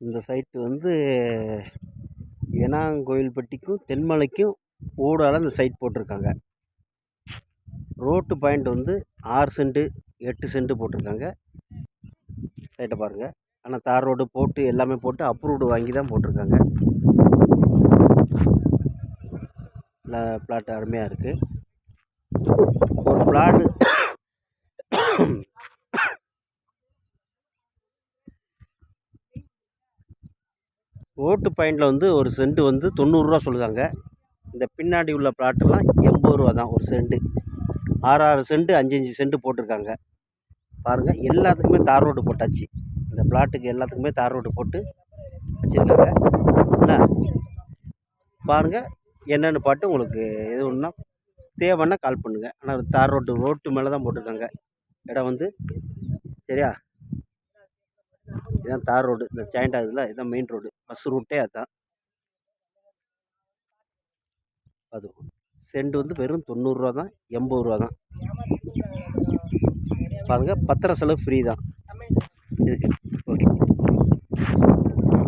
இந்த சைட்டு வந்து ஏனாங்கோயில்பட்டிக்கும் தென்மலைக்கும் ஊடால இந்த சைட் போட்டிருக்காங்க. ரோட்டு பாயிண்ட் வந்து ஆறு சென்ட்டு எட்டு சென்ட்டு போட்டிருக்காங்க. சைட்டை பாருங்கள் ஆனால் தார் ரோடு போட்டு எல்லாமே போட்டு அப்ரூவ்டு வாங்கி தான் போட்டிருக்காங்க. பிளாட் அருமையாக இருக்குது ஒரு பிளாட்டு ஓட்டு பாயிண்டில் வந்து ஒரு சென்ட் வந்து தொண்ணூறுரூவா சொல்லுதாங்க. இந்த பின்னாடி உள்ள பிளாட்டெல்லாம் எண்பது ரூபா தான் ஒரு சென்ட்டு ஆறு ஆறு சென்ட்டு அஞ்சு அஞ்சு சென்ட்டு போட்டிருக்காங்க. பாருங்கள் எல்லாத்துக்குமே தார் ரோடு போட்டாச்சு. இந்த பிளாட்டுக்கு எல்லாத்துக்குமே தார் ரோடு போட்டு வச்சுருக்காங்க. என்ன? பாருங்கள் என்னென்னு பாட்டு உங்களுக்கு எது ஒன்றுனா தேவைன்னா கால் பண்ணுங்கள் ஆனால் தார் ரோட்டு ரோட்டு மேலே தான் போட்டிருக்காங்க. இடம் வந்து சரியா? இதுதான் தார் ரோடு இந்த ஜாயிண்ட் ஆகுதுல இதுதான் மெயின் ரோடு. பஸ் ரூட்டே அதுதான் அது சென்ட் வந்து வெறும் தொண்ணூறுரூவா தான் எண்பது ரூபா தான். பாருங்கள் பத்திர செலவு ஃப்ரீ தான். இதுக்கு